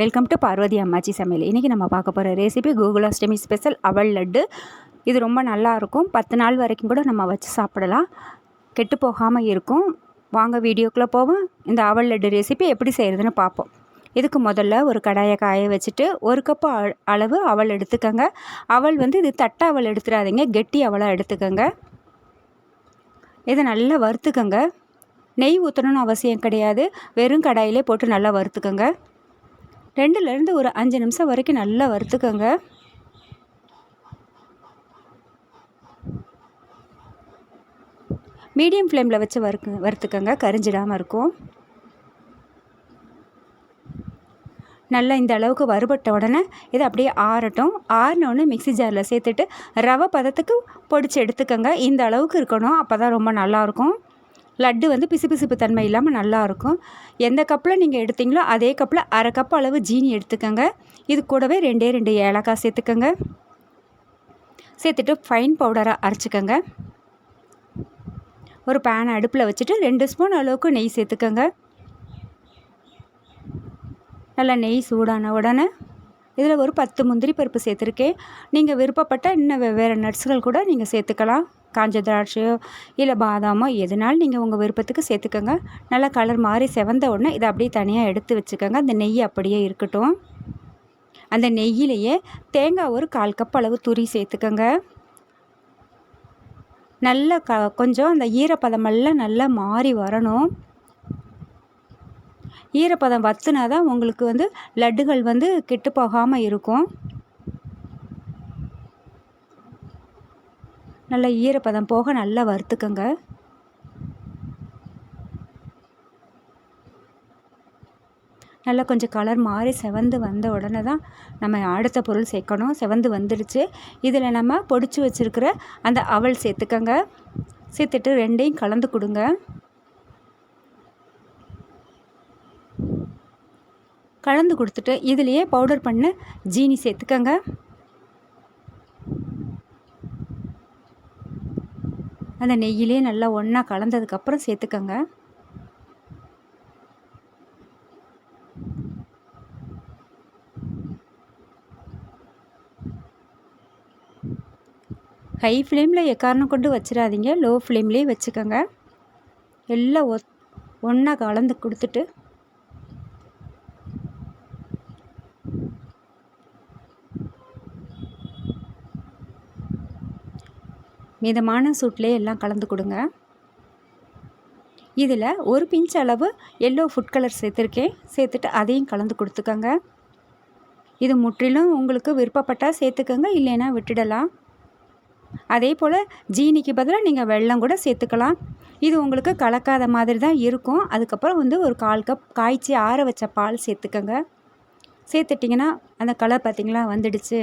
Welcome to Parvati அம்மாச்சி சமையல் இன்றைக்கி நம்ம பார்க்க போகிற ரெசிபி கூகுள் அஷ்டமி ஸ்பெஷல் அவல் லட்டு. இது ரொம்ப நல்லா இருக்கும். பத்து நாள் வரைக்கும் கூட நம்ம வச்சு சாப்பிடலாம். கெட்டு போகாமல் இருக்கும். வாங்க வீடியோக்குள்ளே போவோம். இந்த அவல் லட்டு ரெசிபி எப்படி செய்கிறதுன்னு பார்ப்போம். இதுக்கு முதல்ல ஒரு கடாயை காய வச்சுட்டு ஒரு கப்பு அளவு அவல் எடுத்துக்கோங்க. அவல் வந்து இது தட்டை அவல் எடுத்துடாதீங்க. கெட்டி அவலாக எடுத்துக்கோங்க. இதை நல்லா வறுத்துக்கோங்க. நெய் ஊற்றணும்னு அவசியம் கிடையாது. வெறும் கடாயிலே போட்டு நல்லா வறுத்துக்கோங்க. ரெண்டுலேருந்து ஒரு அஞ்சு நிமிஷம் வரைக்கும் நல்லா வறுத்துக்கோங்க. மீடியம் ஃப்ளேமில் வச்சு வறுக்கு வறுத்துக்கோங்க. கரிஞ்சிடாமல் இருக்கும். நல்லா இந்த அளவுக்கு வறுபட்ட உடனே இதை அப்படியே ஆறட்டும். ஆறினோடனே மிக்சி ஜாரில் சேர்த்துட்டு ரவை பதத்துக்கு பொடிச்சு எடுத்துக்கோங்க. இந்த அளவுக்கு இருக்கணும். அப்போ தான் ரொம்ப நல்லாயிருக்கும் லட்டு வந்து பிசுபிசுப்பு தன்மை இல்லாமல் நல்லாயிருக்கும் எந்த கப்பில் நீங்கள் எடுத்தீங்களோ அதே கப்பில் அரை கப் அளவு ஜீனி எடுத்துக்கோங்க. இது கூடவே ரெண்டே ரெண்டு ஏலக்காய் சேர்த்துக்கோங்க. சேர்த்துட்டு ஃபைன் பவுடராக அரைச்சிக்கோங்க. ஒரு பேனை அடுப்பில் வச்சுட்டு ரெண்டு ஸ்பூன் அளவுக்கு நெய் சேர்த்துக்கோங்க. நல்லா நெய் சூடான உடனே இதில் ஒரு பத்து முந்திரி பருப்பு சேர்த்துருக்கேன். நீங்கள் விருப்பப்பட்ட இன்னும் வெவ்வேறு நட்ஸுகள் கூட நீங்கள் சேர்த்துக்கலாம். காஞ்ச திராட்சையோ இல்லை பாதாமோ எதுனாலும் நீங்கள் உங்கள் விருப்பத்துக்கு சேர்த்துக்கோங்க. நல்லா கலர் மாதிரி செவந்த உடனே இதை அப்படியே தனியாக எடுத்து வச்சுக்கோங்க. அந்த நெய் அப்படியே இருக்கட்டும். அந்த நெய்யிலேயே தேங்காய் ஒரு கால் கப் அளவு துரி சேர்த்துக்கோங்க. நல்லா க கொஞ்சம் அந்த ஈரப்பதமெல்லாம் நல்லா மாறி வரணும். ஈரப்பதம் வத்துனா தான் உங்களுக்கு வந்து லட்டுகள் வந்து கெட்டு போகாமல் இருக்கும். நல்லா ஈரப்பதம் போக நல்லா வறுத்துக்கோங்க. நல்லா கொஞ்சம் கலர் மாறி செவந்து வந்த உடனே தான் நம்ம அடுத்த பொருள் சேர்க்கணும். செவந்து வந்துடுச்சு. இதில் நம்ம பொடிச்சு வச்சுருக்கிற அந்த அவல் சேர்த்துக்கோங்க. சேர்த்துட்டு ரெண்டையும் கலந்து கொடுங்க. கலந்து கொடுத்துட்டு இதுலேயே பவுடர் பண்ண ஜீனி சேர்த்துக்கோங்க. அந்த நெய்யிலே நல்லா ஒன்றா கலந்ததுக்கப்புறம் சேர்த்துக்கோங்க. ஹை ஃப்ளேமில் எக்காரணம் கொண்டு வச்சிடாதீங்க லோ ஃப்ளேம்லேயே வச்சுக்கோங்க. எல்லாம் ஒ ஒன்றா கலந்து கொடுத்துட்டு மிதமான சூட்லேயே எல்லாம் கலந்து கொடுங்க. இதில் ஒரு பிஞ்ச் அளவு எல்லோ ஃபுட் கலர் சேர்த்துருக்கேன். சேர்த்துட்டு அதையும் கலந்து கொடுத்துக்கோங்க. இது முற்றிலும் உங்களுக்கு விருப்பப்பட்டால் சேர்த்துக்கோங்க இல்லைன்னா விட்டுடலாம். அதே போல் ஜீனிக்கு பதிலாக நீங்கள் வெள்ளம் கூட சேர்த்துக்கலாம். இது உங்களுக்கு கலக்காத மாதிரி தான் இருக்கும். அதுக்கப்புறம் வந்து ஒரு கால் கப் காய்ச்சி ஆற வச்ச பால் சேர்த்துக்கோங்க. சேர்த்துட்டிங்கன்னா அந்த கலர் பார்த்திங்களா வந்துடுச்சு.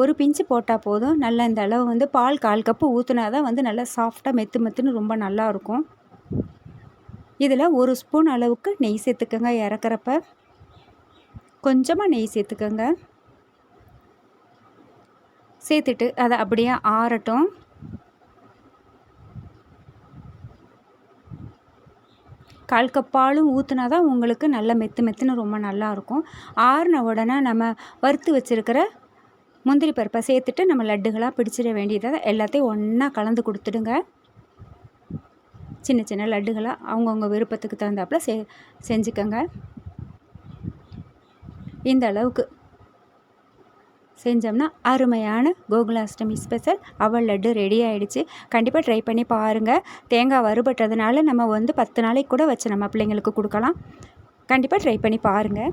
ஒரு பிஞ்சு போட்டால் போதும். நல்லா இந்த அளவு வந்து பால் கால் கப்பு ஊற்றுனா தான் வந்து நல்லா சாஃப்டாக மெத்து மெத்துன்னு ரொம்ப நல்லாயிருக்கும் இதில் ஒரு ஸ்பூன் அளவுக்கு நெய் சேர்த்துக்கோங்க இறக்குறப்ப. கொஞ்சமாக நெய் சேர்த்துக்கோங்க. சேர்த்துட்டு அதை அப்படியே ஆறட்டும். கால் கப்பாலும் ஊற்றுனா தான் உங்களுக்கு நல்லா மெத்து மெத்துன்னு ரொம்ப நல்லாயிருக்கும் ஆறின உடனே நம்ம வறுத்து வச்சுருக்கிற முந்திரி பருப்பை சேர்த்துட்டு நம்ம லட்டுகளாக பிடிச்சிட வேண்டியதை எல்லாத்தையும் ஒன்றா கலந்து கொடுத்துடுங்க. சின்ன சின்ன லட்டுகளாக அவங்கவுங்க விருப்பத்துக்கு தகுந்தாப்பில் செ செஞ்சுக்கோங்க. இந்த அளவுக்கு செஞ்சோம்னா அருமையான கோகுலாஷ்டமி ஸ்பெஷல். அவள் லட்டு ரெடி ஆகிடுச்சு கண்டிப்பாக ட்ரை பண்ணி பாருங்கள் தேங்காய் வறுபட்டதுனால நம்ம வந்து பத்து நாளைக்கு கூட வச்சு நம்ம பிள்ளைங்களுக்கு கொடுக்கலாம். கண்டிப்பாக ட்ரை பண்ணி பாருங்கள்